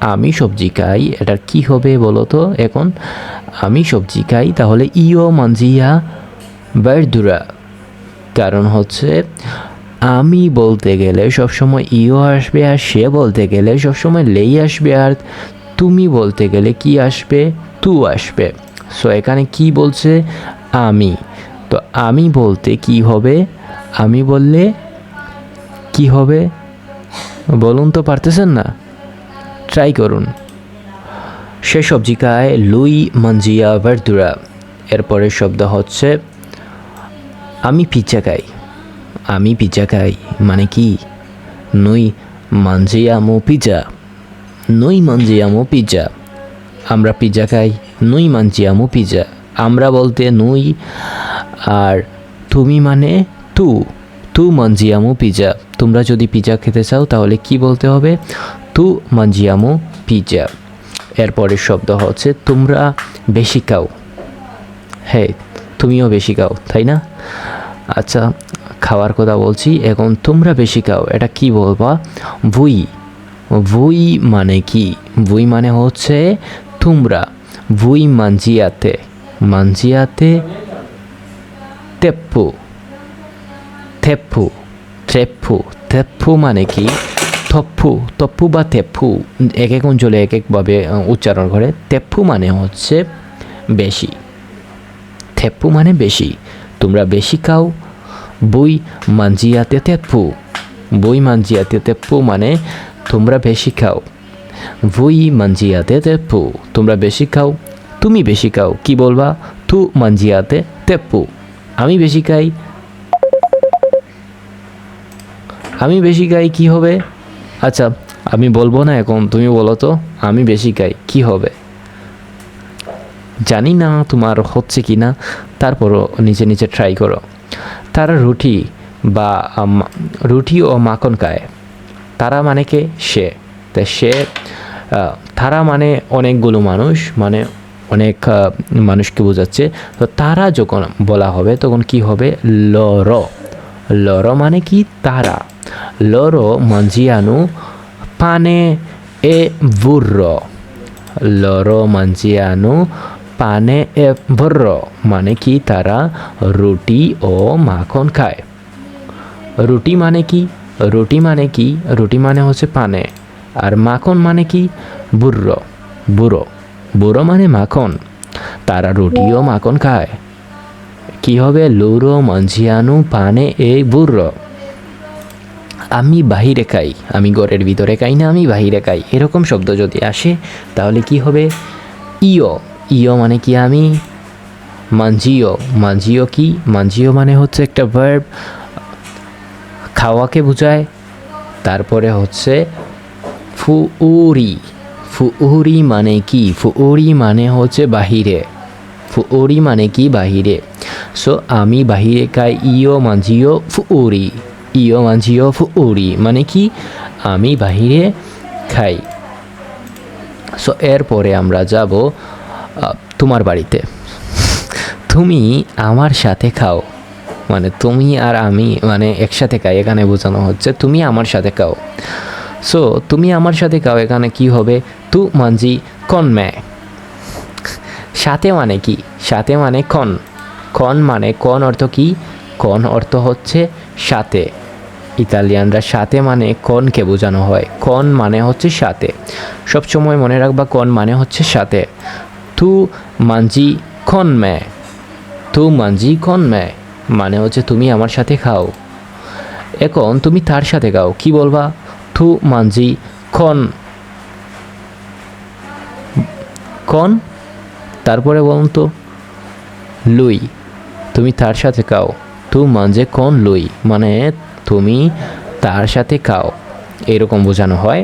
আমি সবজি খাই, এটার কি হবে বলো তো এখন, আমি সবজি খাই, তাহলে ইও মানজিয়া ভার্দুরা কারণ হচ্ছে, আমি বলতে গেলে সবসময় ইও আসবে আর সে বলতে গেলে সবসময় লেই আসবে আর তুমি বলতে গেলে কি আসবে? তু আসবে। সো এখানে কি বলছে? আমি। তো আমি বলতে কি হবে? আমি বললে কি হবে? বলুন তো, পারতেছেন না? ট্রাই করুন। সে সবজি খায় লুই মঞ্জিয়া ভার্দুরা। এরপরের শব্দ হচ্ছে, আমি পিজ্জা খাই। আমি পিজ্জা খাই? মানে কি? নই মানজিয়ামো পিজ্জা। নই মানজিয়ামো পিজ্জা। আমরা পিজ্জা খাই। নই মানজিয়ামো পিজ্জা। আমরা বলতে নুই। আর তুমি মানে তু। তু মানজিয়ামো পিজ্জা। তোমরা যদি পিজ্জা খেতে চাও তাহলে কি বলতে হবে? তু মানজিয়ামো পিজ্জা এরপরের শব্দ হচ্ছে, তোমরা বেশি খাও। হ্যাঁ তুমিও বেশি খাও, তাই না? আচ্ছা খাওয়ার কথা বলছি, এখন তোমরা বেশি খাও, এটা কি বলবা? ভুই। ভুই মানে কি? ভুই মানে হচ্ছে তোমরা। ভুই মানজিয়াতে। মানজিয়াতে তেপ্পু। থেপ্পু। থেপ্পু। থেপ্পু মানে কি? থপ্পু তপ্পু বা তেপ্পু, এক এক অঞ্চলে এক একভাবে উচ্চারণ করে। তেপ্পু মানে হচ্ছে বেশি। থেপ্পু মানে বেশি। তোমরা বেশি খাও। বই মানজিয়াতে তেপ্পু। বই মানজিয়াতে তেপ্পু মানে তোমরা বেশি খাও। বই মানজিয়াতে তেপ্পু। তোমরা বেশি খাও। তুমি বেশি খাও। কি বলবা? তু মানজিয়াতে তেপ্পু। আমি বেশি খাই। আমি বেশি খাই কি হবে? আচ্ছা আমি বলব না এখন, তুমি বলো তো, আমি বেশি খাই কি হবে? জানি না তোমার হচ্ছে কি না, তারপরও নিচে নিচে ট্রাই করো। তারা রুটি বা রুটি ও মাখন খায়। তারা মানে কে? সে। তা সে তারা মানে অনেকগুলো মানুষ মানে অনেক মানুষকে বোঝাচ্ছে। তো তারা যখন বলা হবে, তখন কি হবে? লর। লর মানে কি? তারা। লর মঞ্জিয়ানু পানে এ বুর্র লরো মাঞ্জিয়ানু পানে এ ভর্র মানে কি তারা রুটি ও মাখন খায় রুটি মানে কি রুটি মানে কি রুটি মানে হচ্ছে পানে আর মাখন মানে কি বুর্র বুড়ো বুড়ো মানে মাখন তারা রুটি মাখন খায় কি হবে লুরো মঞ্জিয়ানু পানে এ বুর্র আমি বাহিরে খাই, আমি ঘরের ভিতরে খাই না, আমি বাহিরে খাই। এরকম শব্দ যদি আসে, তাহলে কি হবে? ইও ইও মানে কি আমি? মানজিও মানজিও কি? মানজিও মানে হচ্ছে একটা ভার্ব খাওয়াকে বোঝায়। তারপরে হচ্ছে ফুউরি। ফুউরি মানে কি? ফুউরি মানে হচ্ছে বাহিরে। ফুউরি মানে কি? বাহিরে। সো আমি বাহিরে খাই ইও মানজিও ফুউরি। ইও মানজিও ফুউরি মানে কি? আমি বাহিরে খাই। সো এরপরে আমরা যাব তোমার বাড়িতে। তুমি আমার সাথে খাও। মানে তুমি আর আমি মানে একসাথে খাই। এখানে বোঝানো হচ্ছে, তুমি আমার সাথে খাও। সো তুমি আমার সাথে খাও, এখানে কি হবে? তু মানজি কন ম্যা সাথে মানে কি? সাথে মানে কন। কন মানে কন অর্থ কি? কন অর্থ হচ্ছে সাথে। ইতালিয়ানরা সাথে মানে কনকে বোঝানো হয়? কন মানে হচ্ছে সাথে সবসময় মনে রাখবা কন মানে হচ্ছে সাথে তু মানজি কন মে? তু মানজি কন মে? মানে হচ্ছে তুমি আমার সাথে খাও। এখন তুমি তার সাথে খাও। কি বলবা? থু মানজি খন কন? তারপরে বলুন তো। লুই। তুমি তার সাথে খাও। তু মানজে কোন লুই? মানে তুমি তার সাথে খাও। এরকম বোঝানো হয়।